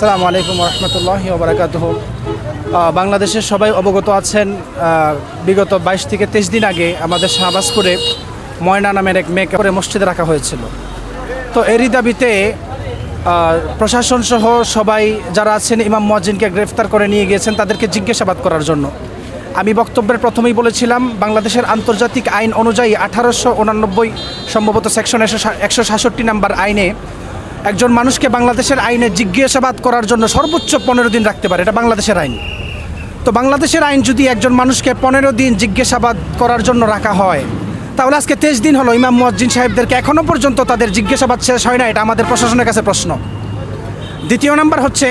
আসসালামু আলাইকুম রহমতুল্লাহ ওবরাকাত বাংলাদেশের সবাই অবগত আছেন বিগত বাইশ থেকে তেইশ দিন আগে আমাদের শাহবাজপুরে ময়না নামের এক মেয়েকে করে মসজিদে রাখা হয়েছিল। তো এরই দাবিতে প্রশাসন সহ সবাই যারা আছেন, ইমাম মজ্জিনকে গ্রেফতার করে নিয়ে গিয়েছেন তাদেরকে জিজ্ঞাসাবাদ করার জন্য। আমি বক্তব্যের প্রথমেই বলেছিলাম, বাংলাদেশের আন্তর্জাতিক আইন অনুযায়ী আঠারোশো উনানব্বই সম্ভবত সেকশন একশো একশো সাতষট্টি নাম্বার আইনে একজন মানুষকে বাংলাদেশের আইনে জিজ্ঞাসাবাদ করার জন্য সর্বোচ্চ পনেরো দিন রাখতে পারে, এটা বাংলাদেশের আইন। তো বাংলাদেশের আইন যদি একজন মানুষকে পনেরো দিন জিজ্ঞাসাবাদ করার জন্য রাখা হয়, তাহলে আজকে তেইশ দিন হলো, ইমাম মুয়াজ্জিন সাহেবদেরকে এখনও পর্যন্ত তাদের জিজ্ঞাসাবাদ শেষ হয় না, এটা আমাদের প্রশাসনের কাছে প্রশ্ন। দ্বিতীয় নাম্বার হচ্ছে,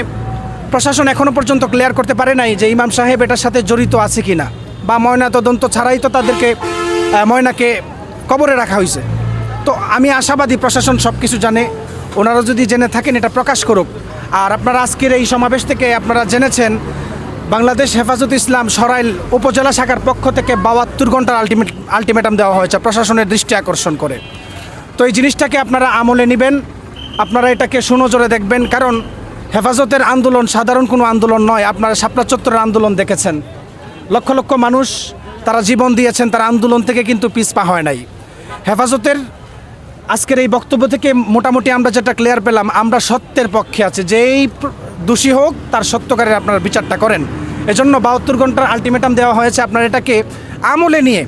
প্রশাসন এখনও পর্যন্ত ক্লিয়ার করতে পারে নাই যে ইমাম সাহেব এটার সাথে জড়িত আছে কি না বা ময়না তদন্ত ছাড়াই তো তাদেরকে ময়নাকে কবরে রাখা হয়েছে। তো আমি আশাবাদী প্রশাসন সব কিছু জানে ওনারা যদি জেনে থাকেন, এটা প্রকাশ করুক। আর আপনারা আজকের এই সমাবেশ থেকে আপনারা জেনেছেন, বাংলাদেশ হেফাজত ইসলাম সরাইল উপজেলা শাখার পক্ষ থেকে বাহাত্তর ঘণ্টার আলটিমেট আলটিমেটাম দেওয়া হয়েছে প্রশাসনের দৃষ্টি আকর্ষণ করে। তো এই জিনিসটাকে আপনারা আমলে নেবেন, আপনারা এটাকে সুনজরে দেখবেন, কারণ হেফাজতের আন্দোলন সাধারণ কোনো আন্দোলন নয়, আপনারা শাপলা চত্বরের আন্দোলন দেখেছেন। লক্ষ লক্ষ মানুষ তারা জীবন দিয়েছেন, তারা আন্দোলন থেকে কিন্তু পিছপা হয় নাই। হেফাজতের আজকের এই বক্তব্য থেকে মোটামুটি আমরা যেটা ক্লিয়ার পেলাম, আমরা সত্যের পক্ষে আছে। যেই দোষী হোক, তার সত্যকারের আপনারা বিচারটা করেন। এজন্য বাহাত্তর ঘণ্টার আলটিমেটাম দেওয়া হয়েছে আপনার এটাকে আমলে নিয়ে।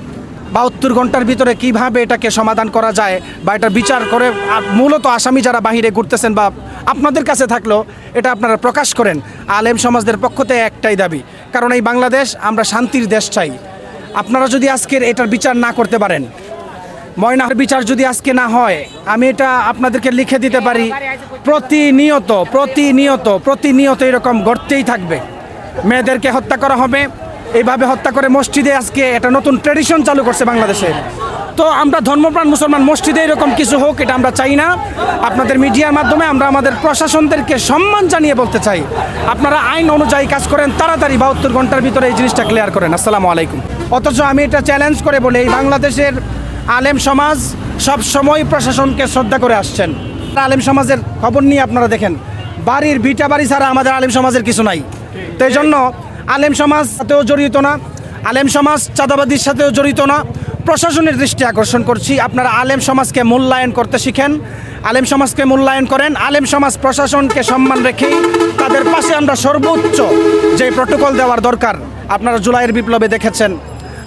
বাহাত্তর ঘণ্টার ভিতরে কীভাবে এটাকে সমাধান করা যায় বা এটা বিচার করে মূলত আসামি যারা বাহিরে ঘুরতেছেন বা আপনাদের কাছে থাকল, এটা আপনারা প্রকাশ করেন। আলেম সমাজদের পক্ষ থেকে একটাই দাবি, কারণ এই বাংলাদেশ, আমরা শান্তির দেশ চাই। আপনারা যদি আজকের এটার বিচার না করতে পারেন ময়নার বিচার যদি আজকে না হয়, আমি এটা আপনাদেরকে লিখে দিতে পারি। প্রতিনিয়ত প্রতিনিয়ত প্রতিনিয়ত এরকম ঘটতেই থাকবে। মেয়েদেরকে হত্যা করা হবে। এইভাবে হত্যা করে মসজিদে আজকে একটা নতুন ট্রেডিশন চালু করছে বাংলাদেশে। তো আমরা ধর্মপ্রাণ মুসলমান মসজিদে এরকম কিছু হোক, এটা আমরা চাই না। আপনাদের মিডিয়ার মাধ্যমে আমরা আমাদের প্রশাসনদেরকে সম্মান জানিয়ে বলতে চাই। আপনারা আইন অনুযায়ী কাজ করেন, তাড়াতাড়ি বাহাত্তর ঘণ্টার ভিতরে এই জিনিসটা ক্লিয়ার করেন। আসসালামু আলাইকুম। অথচ আমি এটা চ্যালেঞ্জ করে বলি, এই বাংলাদেশের আলেম সমাজ সব সময় প্রশাসনকে শ্রদ্ধা করে আসছেন। আলেম সমাজের খবর নিয়ে আপনারা দেখেন, বাড়ির ভিটা বাড়ি ছাড়া আমাদের আলেম সমাজের কিছু নাই। তো এই জন্য আলেম সমাজ সাথেও জড়িত না, আলেম সমাজ চাঁদাবাদির সাথেও জড়িত না। প্রশাসনের দৃষ্টি আকর্ষণ করছি, আপনারা আলেম সমাজকে মূল্যায়ন করতে শিখেন, আলেম সমাজকে মূল্যায়ন করেন, আলেম সমাজ প্রশাসনকে সম্মান রেখেই তাদের পাশে আমরা সর্বোচ্চ যে প্রোটোকল দেওয়ার দরকার, আপনারা জুলাইয়ের বিপ্লবে দেখেছেন,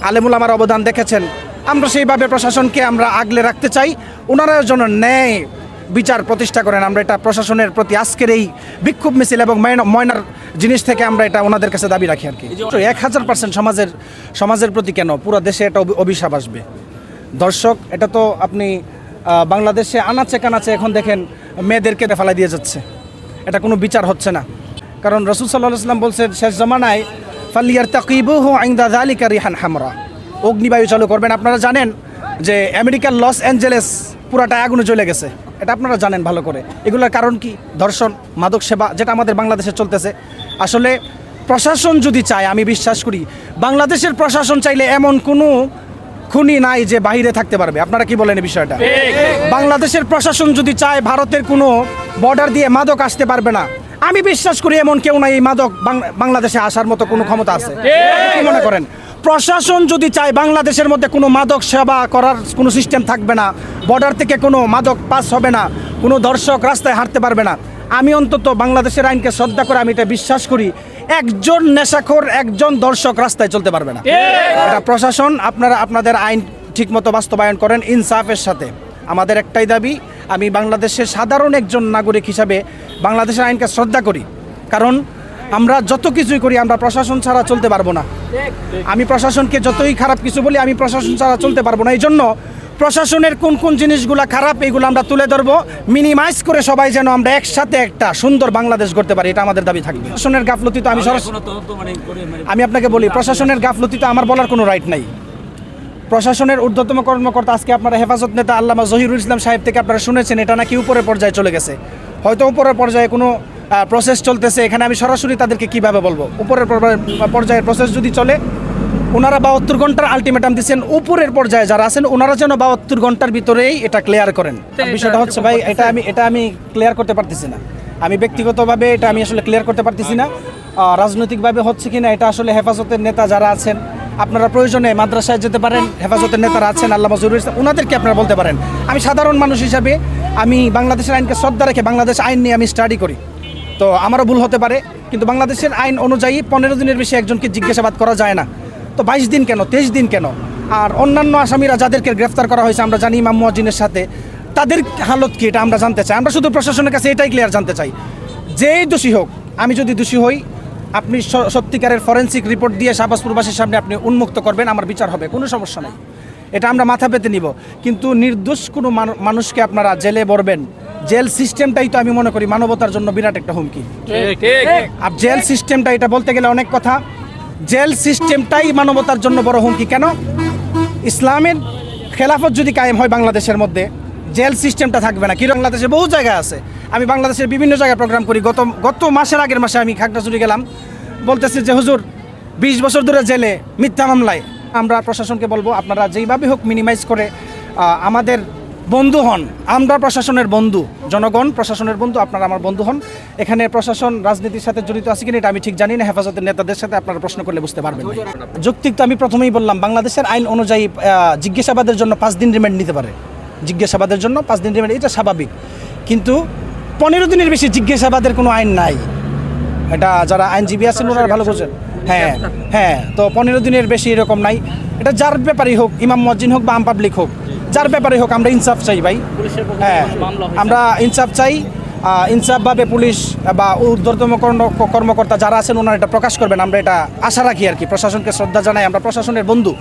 আলেমুল আমার অবদান দেখেছেন। আমরা সেইভাবে প্রশাসনকে আমরা আগলে রাখতে চাই। ওনারা যেন ন্যায় বিচার প্রতিষ্ঠা করেন। আমরা এটা প্রশাসনের প্রতি আজকের এই বিক্ষোভ মিছিল এবং ময়না- ময়নার জিনিস থেকে আমরা এটা ওনাদের কাছে দাবি রাখি আর কি। এক হাজার পার্সেন্ট সমাজের সমাজের প্রতি কেন? পুরো দেশে এটা অভি- অভিশাপ আসবে। দর্শক এটা তো আপনি বাংলাদেশে আনাচে কানাচে এখন দেখেন মেয়েদেরকে ফেলা দিয়ে যাচ্ছে। এটা কোনো বিচার হচ্ছে না। কারণ রসুল সাল্লাহ ইসলাম বলছেন শেষ জমানায় ফালিয়ার তাকিবু তাকিবুহু আইন্দা জালিকা রিহান হামরা। অগ্নিবায়ু চালু করবেন। আপনারা জানেন যে আমেরিকার লস অ্যাঞ্জেলেস পুরাটা আগুনে চলে গেছে। এটা আপনারা জানেন ভালো করে। এগুলোর কারণ কি? ধর্ষণ, মাদক সেবা, যেটা আমাদের বাংলাদেশে চলতেছে। আসলে প্রশাসন যদি চায়, আমি বিশ্বাস করি, বাংলাদেশের প্রশাসন চাইলে এমন কোনো খুনি নাই যে বাইরে থাকতে পারবে। আপনারা কি বলেন এই বিষয়টা? বাংলাদেশের প্রশাসন যদি চায়, ভারতের কোনো বর্ডার দিয়ে মাদক আসতে পারবে না। আমি বিশ্বাস করি এমন কেউ নাই, এই মাদক বাংলাদেশে আসার মতো কোনো ক্ষমতা আছে। কি মনে করেন? প্রশাসন যদি চায় বাংলাদেশের মধ্যে কোনো মাদক সেবা করার কোনো সিস্টেম থাকবে না বর্ডার থেকে কোনো মাদক পাস হবে না, কোনো দর্শক রাস্তায় হাঁটতে পারবে না, আমি অন্তত বাংলাদেশের আইনকে শ্রদ্ধা করে আমি এটা বিশ্বাস করি, একজন নেশাখোর, একজন দর্শক রাস্তায় চলতে পারবে না। এটা প্রশাসন, আপনারা আপনাদের আইন ঠিকমতো বাস্তবায়ন করেন, ইনসাফের সাথে। আমাদের একটাই দাবি, আমি বাংলাদেশের সাধারণ একজন নাগরিক হিসাবে বাংলাদেশের আইনকে শ্রদ্ধা করি। কারণ আমরা যত কিছুই করি আমরা প্রশাসন ছাড়া চলতে পারব না। আমি প্রশাসনকে যতই খারাপ কিছু বলি আমি প্রশাসন ছাড়া চলতে পারব না। এই জন্য প্রশাসনের কোন কোন জিনিসগুলো খারাপ এইগুলো আমরা তুলে ধরবো। মিনিমাইজ করে সবাই যেন আমরা একসাথে একটা সুন্দর বাংলাদেশ করতে পারি এটা আমাদের দাবি থাকবে। প্রশাসনের গাফলতি তো আমি মানে মানে আমি আপনাকে বলি প্রশাসনের গাফলতি তো আমার বলার কোনো রাইট নাই। প্রশাসনের ঊর্ধ্বতম কর্মকর্তা আজকে আপনারা হেফাজত নেতা আল্লামা জহিরুল ইসলাম সাহেব থেকে আপনারা শুনেছেন এটা নাকি উপরের পর্যায়ে চলে গেছে। হয়তো উপরের পর্যায়ে কোনো প্রসেস চলতেছে এখানে আমি সরাসরি তাদেরকে কীভাবে বলব? উপরের পর্যায়ের প্রসেস যদি চলে ওনারা বাহাত্তর ঘণ্টার আলটিমেটাম দিচ্ছেন। উপরের পর্যায়ে যারা আছেন ওনারা যেন বাহাত্তর ঘণ্টার ভিতরেই এটা ক্লিয়ার করেন। বিষয়টা হচ্ছে ভাই এটা আমি এটা আমি ক্লিয়ার করতে পারতেছি না। আমি ব্যক্তিগতভাবে এটা আমি আসলে ক্লিয়ার করতে পারতেছি না। রাজনৈতিকভাবে হচ্ছে কি না এটা আসলে হেফাজতের নেতা যারা আছেন আপনারা প্রয়োজনে মাদ্রাসায় যেতে পারেন হেফাজতের নেতারা আছেন আল্লাহ জরুরি ওনাদেরকে আপনারা বলতে পারেন। আমি সাধারণ মানুষ হিসাবে আমি বাংলাদেশের আইনকে শ্রদ্ধা রেখে বাংলাদেশ আইন নিয়ে আমি স্টাডি করি। তো আমারও ভুল হতে পারে, কিন্তু বাংলাদেশের আইন অনুযায়ী পনেরো দিনের বেশি একজনকে জিজ্ঞাসাবাদ করা যায় না। তো বাইশ দিন কেন, তেইশ দিন কেন? আর অন্যান্য আসামিরা যাদেরকে গ্রেফতার করা হয়েছে, আমরা জানি ইমাম মুয়াজ্জিনের সাথে, তাদের হালত কি এটা আমরা জানতে চাই। আমরা শুধু প্রশাসনের কাছে এটাই ক্লিয়ার জানতে চাই। যেই দোষী হোক, আমি যদি দোষী হই, আপনি সত্যিকারের ফরেন্সিক রিপোর্ট দিয়ে শাহবাজপুরবাসীর সামনে আপনি উন্মুক্ত করবেন, আমার বিচার হবে, কোনো সমস্যা নেই। এটা আমরা মাথা পেতে নিব। কিন্তু নির্দোষ কোনো মানুষকে আপনারা জেলে ভরবেন জেল সিস্টেমটাই তো আমি মনে করি মানবতার জন্য বিরাট একটা হুমকি। আর জেল সিস্টেমটা এটা বলতে গেলে অনেক কথা। জেল সিস্টেমটাই মানবতার জন্য বড় হুমকি। কেন? ইসলামের খেলাফত যদি কায়েম হয় বাংলাদেশের মধ্যে জেল সিস্টেমটা থাকবে না। কি বাংলাদেশে বহু জায়গা আছে। আমি বাংলাদেশের বিভিন্ন জায়গায় প্রোগ্রাম করি। গত গত মাসের আগের মাসে আমি খাগড়াছড়ি গেলাম। বলতেছি যে হুজুর বিশ বছর ধরে জেলে মিথ্যা মামলায় আমরা প্রশাসনকে বলব আপনারা যেইভাবে হোক মিনিমাইজ করে আমাদের বন্ধু হন। আমরা প্রশাসনের বন্ধু। জনগণ, প্রশাসনের বন্ধু, আপনারা আমার বন্ধু হন। এখানে প্রশাসন, রাজনীতির সাথে জড়িত আছে কিনা এটা আমি ঠিক জানি না। হেফাজতের নেতাদের সাথে আপনারা প্রশ্ন করলে বুঝতে পারবেন যৌক্তিক তো আমি প্রথমেই বললাম, বাংলাদেশের আইন অনুযায়ী জিজ্ঞাসাবাদের জন্য পাঁচ দিন রিমান্ড নিতে পারে। জিজ্ঞাসাবাদের জন্য পাঁচ দিন রিমান্ড, এটা স্বাভাবিক। কিন্তু পনেরো দিনের বেশি জিজ্ঞাসাবাদের কোনো আইন নাই। এটা যারা আইনজীবী আছেন, ওনারা ভালো বোঝেন। হ্যাঁ হ্যাঁ তো পনেরো দিনের বেশি এরকম নাই। এটা যার ব্যাপারই হোক, ইমাম মজ্জিন হোক বা আম পাবলিক হোক যার ব্যাপারে হোক আমরা ইনসাফ চাই ভাই। হ্যাঁ আমরা ইনসাফ চাই। ইনসাফভাবে পুলিশ বা ঊর্ধ্বতম কর্মকর্তা যারা আছেন ওনারা এটা প্রকাশ করবেন। আমরা এটা আশা রাখি আর কি। প্রশাসনকে শ্রদ্ধা জানাই। আমরা প্রশাসনের বন্ধু।